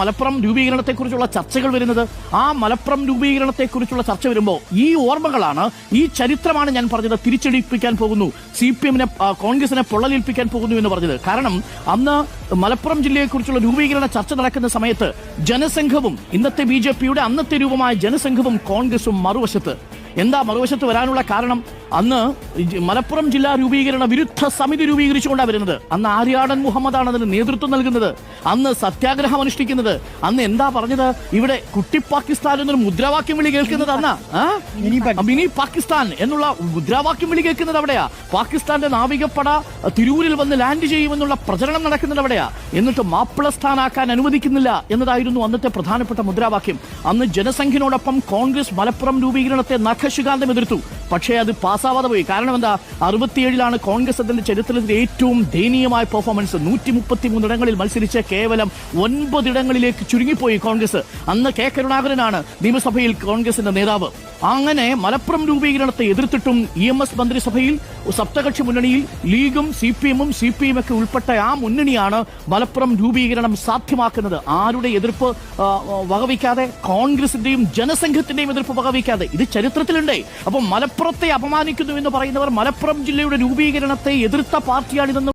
മലപ്പുറം രൂപീകരണത്തെക്കുറിച്ചുള്ള ചർച്ചകൾ വരുന്നത്? ആ മലപ്പുറം രൂപീകരണത്തെക്കുറിച്ചുള്ള ചർച്ച വരുമ്പോൾ ഈ ഓർമ്മകളാണ് ഈ ചരിത്രമാണ് ഞാൻ പറഞ്ഞത് തിരിച്ചടിപ്പിക്കാൻ പോകുന്നു. സി പി എമ്മിനെ കോൺഗ്രസിനെ പൊള്ളലേൽപ്പിക്കാൻ പോകുന്നു എന്ന് പറഞ്ഞത്. കാരണം അന്ന് മലപ്പുറം ജില്ലയെക്കുറിച്ചുള്ള രൂപീകരണ ചർച്ച നടക്കുന്ന സമയത്ത് ജനസംഘവും ഇന്നത്തെ ബി ജെ പിയുടെ അന്നത്തെ രൂപമായ ജനസംഘവും കോൺഗ്രസും മറുവശത്ത്. എന്താ മറുവശത്ത് വരാനുള്ള കാരണം? അന്ന് മലപ്പുറം ജില്ലാ രൂപീകരണ വിരുദ്ധ സമിതി രൂപീകരിച്ചുകൊണ്ടാണ് വരുന്നത്. അന്ന് ആര്യാടൻ മുഹമ്മദാണ് അതിന് നേതൃത്വം നൽകുന്നത്. അന്ന് സത്യാഗ്രഹം അനുഷ്ഠിക്കുന്നത്. അന്ന് എന്താ പറഞ്ഞത്? ഇവിടെ കുട്ടി പാകിസ്ഥാൻ എന്നൊരു മുദ്രാവാക്യം വിളി കേൾക്കുന്നത് അന്നാ? മിനി പാകിസ്ഥാൻ എന്നുള്ള മുദ്രാവാക്യം വിളി കേൾക്കുന്നത് അവിടെയാ. പാകിസ്ഥാന്റെ നാവികപ്പട തിരൂരിൽ വന്ന് ലാൻഡ് ചെയ്യുമെന്നുള്ള പ്രചരണം നടക്കുന്നത് അവിടെയാ. എന്നിട്ട് മാപ്പിള സ്ഥാനാക്കാൻ അനുവദിക്കുന്നില്ല എന്നതായിരുന്നു അന്നത്തെ പ്രധാനപ്പെട്ട മുദ്രാവാക്യം. അന്ന് ജനസംഖ്യനോടൊപ്പം കോൺഗ്രസ് മലപ്പുറം രൂപീകരണത്തെ നഖശുകാന്തം എതിർത്തു. പക്ഷേ അത് പാസ്സാവാതെ പോയി. കാരണം എന്താ? അറുപത്തിയേഴിലാണ് കോൺഗ്രസ് അതിന്റെ ചരിത്രത്തിലെ ഏറ്റവും ദയനീയമായ പെർഫോമൻസ് നൂറ്റി മുപ്പത്തി മൂന്നിടങ്ങളിൽ മത്സരിച്ച കേവലം ഒൻപതിടങ്ങളിലേക്ക് ചുരുങ്ങിപ്പോയി കോൺഗ്രസ്. അന്ന് കെ കരുണാകരനാണ് നിയമസഭയിൽ കോൺഗ്രസിന്റെ നേതാവ്. അങ്ങനെ മലപ്പുറം രൂപീകരണത്തെ എതിർത്തിട്ടും ഇ എം എസ് മന്ത്രിസഭയിൽ സപ്തകക്ഷി മുന്നണിയിൽ ലീഗും സി പി എമ്മും സി പി എം ഒക്കെ ഉൾപ്പെട്ട ആ മുന്നണിയാണ് മലപ്പുറം രൂപീകരണം സാധ്യമാക്കുന്നത്. ആരുടെ എതിർപ്പ് വകവയ്ക്കാതെ? കോൺഗ്രസിന്റെയും ജനസംഘത്തിന്റെയും എതിർപ്പ് വകവയ്ക്കാതെ. ഇത് ചരിത്രത്തിലുണ്ടേ. അപ്പം മലപ്പുറത്തെ അപമാനിക്കുന്നു എന്ന് പറയുന്നവർ മലപ്പുറം ജില്ലയുടെ രൂപീകരണത്തെ എതിർത്ത പാർട്ടിയാണിതെന്ന്